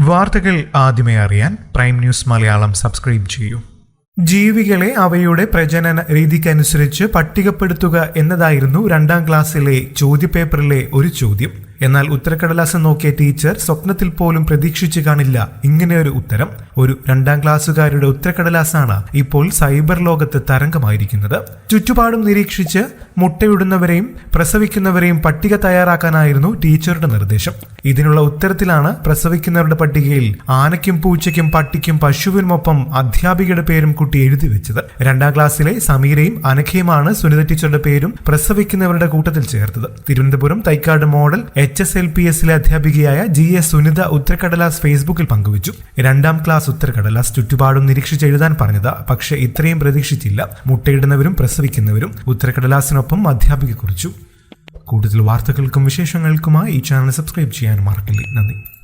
വാർത്തകൾ ആദ്യമേ അറിയാൻ പ്രൈം ന്യൂസ് മലയാളം സബ്സ്ക്രൈബ് ചെയ്യൂ. ജീവികളെ അവയുടെ പ്രജനന രീതിക്കനുസരിച്ച് പട്ടികപ്പെടുത്തുക എന്നതായിരുന്നു രണ്ടാം ക്ലാസ്സിലെ ചോദ്യപേപ്പറിലെ ഒരു ചോദ്യം. എന്നാൽ ഉത്തരക്കടലാസ് നോക്കിയ ടീച്ചർ സ്വപ്നത്തിൽ പോലും പ്രതീക്ഷിച്ചു കാണില്ല. ഇങ്ങനെയൊരു ഉത്തരം ഒരു രണ്ടാം ക്ലാസ്സുകാരുടെ ഉത്തരക്കടലാസാണ് ഇപ്പോൾ സൈബർ ലോകത്ത് തരംഗമായിരിക്കുന്നത്. ചുറ്റുപാടും നിരീക്ഷിച്ച് മുട്ടയിടുന്നവരെയും പ്രസവിക്കുന്നവരെയും പട്ടിക തയ്യാറാക്കാനായിരുന്നു ടീച്ചറുടെ നിർദ്ദേശം. ഇതിനുള്ള ഉത്തരത്തിലാണ് പ്രസവിക്കുന്നവരുടെ പട്ടികയിൽ ആനയ്ക്കും പൂച്ചയ്ക്കും പട്ടിക്കും പശുവിനുമൊപ്പം അധ്യാപികയുടെ പേരും കുട്ടി എഴുതി വെച്ചത്. രണ്ടാം ക്ലാസ്സിലെ സമീരയും അനഖയുമാണ് സുനിത ടീച്ചറുടെ പേരും പ്രസവിക്കുന്നവരുടെ കൂട്ടത്തിൽ ചേർത്തത്. Thiruvananthapuram Thycaud model H S L P എസിലെ അധ്യാപികയായ ജി എസ് സുനിത ഉത്തരക്കടലാസ് ഫേസ്ബുക്കിൽ പങ്കുവച്ചു. രണ്ടാം ക്ലാസ് ഉത്തരക്കടലാസ് ചുറ്റുപാടും നിരീക്ഷിച്ച് എഴുതാൻ പറഞ്ഞത്. പക്ഷേ ഇത്രയും പ്രതീക്ഷിച്ചില്ല. മുട്ടയിടുന്നവരും പ്രസവിക്കുന്നവരും ഉത്തരക്കടലാസിനൊപ്പം അധ്യാപിക കുറിച്ചു കൂടുതൽ വാർത്തകൾക്കും വിശേഷങ്ങൾക്കുമായി ഈ ചാനൽ സബ്സ്ക്രൈബ് ചെയ്യാൻ മറക്കില്ലേ. നന്ദി.